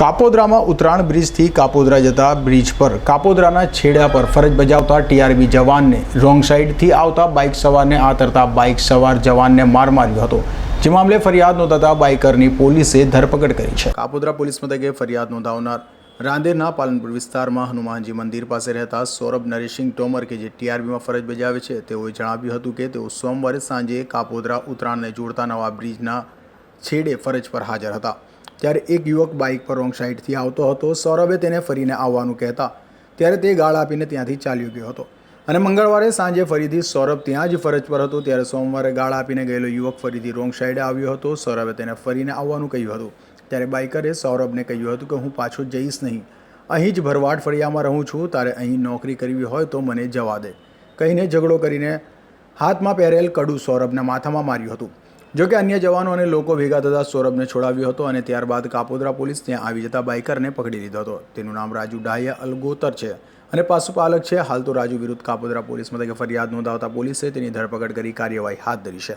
કાપોદ્રામાં ઉત્તરાણ બ્રિજથી કાપોદ્રા જતા બ્રિજ પર, કાપોદ્રાના છેડા પર ફરજ બજાવતા ટીઆરબી જવાનને, રોંગ સાઈડથી આવતા બાઇક સવારને આતરતા બાઇક સવાર જવાનને માર માર્યો હતો. જે મામલે ફરિયાદ નોંધાતા બાઇકરની પોલીસે ધરપકડ કરી છે. કાપોદ્રા પોલીસ મથકે ફરિયાદ નોંધાવનાર રાંદેરના પાલનપુર વિસ્તારમાં હનુમાનજી મંદિર પાસે રહેતા સૌરભ નરેશિંગ તોમર કે જે ટીઆરબીમાં ફરજ બજાવે છે, તેઓએ જણાવ્યું હતું કે તેઓ સોમવારે સાંજે કાપોદ્રા ઉત્તરાયણને જોડતા નવા બ્રિજના છેડે ફરજ પર હાજર હતા. ત્યારે એક યુવક બાઇક પર રોંગ સાઈડથી આવતો હતો. સૌરભે તેને ફરીને આવવાનું કહેતા ત્યારે તે ગાળ આપીને ત્યાંથી ચાલ્યો ગયો હતો. અને મંગળવારે સાંજે ફરીથી સૌરભ ત્યાં જ ફરજ પર હતો. ત્યારે સોમવારે ગાળ આપીને ગયેલો યુવક ફરીથી રોંગ સાઈડે આવ્યો હતો. સૌરભે તેને ફરીને આવવાનું કહ્યું હતું. ત્યારે બાઇકરે સૌરભને કહ્યું હતું કે, હું પાછો જઈશ નહીં. અહીં જ ભરવાડ ફળિયામાં રહું છું. તારે અહીં નોકરી કરવી હોય તો મને જવા દે. કહીને ઝઘડો કરીને હાથમાં પહેરેલ કડું સૌરભના માથામાં માર્યું હતું. જોકે અન્ય જવાનો અને લોકો ભેગા થતા સૌરભને છોડાવ્યો હતો અને ત્યારબાદ કાપોદ્રા પોલીસ ત્યાં આવી જતા બાઇકરને પકડી લીધો હતો. તેનું નામ રાજુ ડાહિયા અલગોતર છે અને પશુપાલક છે. હાલ તો રાજુ વિરુદ્ધ કાપોદરા પોલીસ મથકે ફરિયાદ નોંધાવતા પોલીસે તેની ધરપકડ કરી કાર્યવાહી હાથ ધરી છે.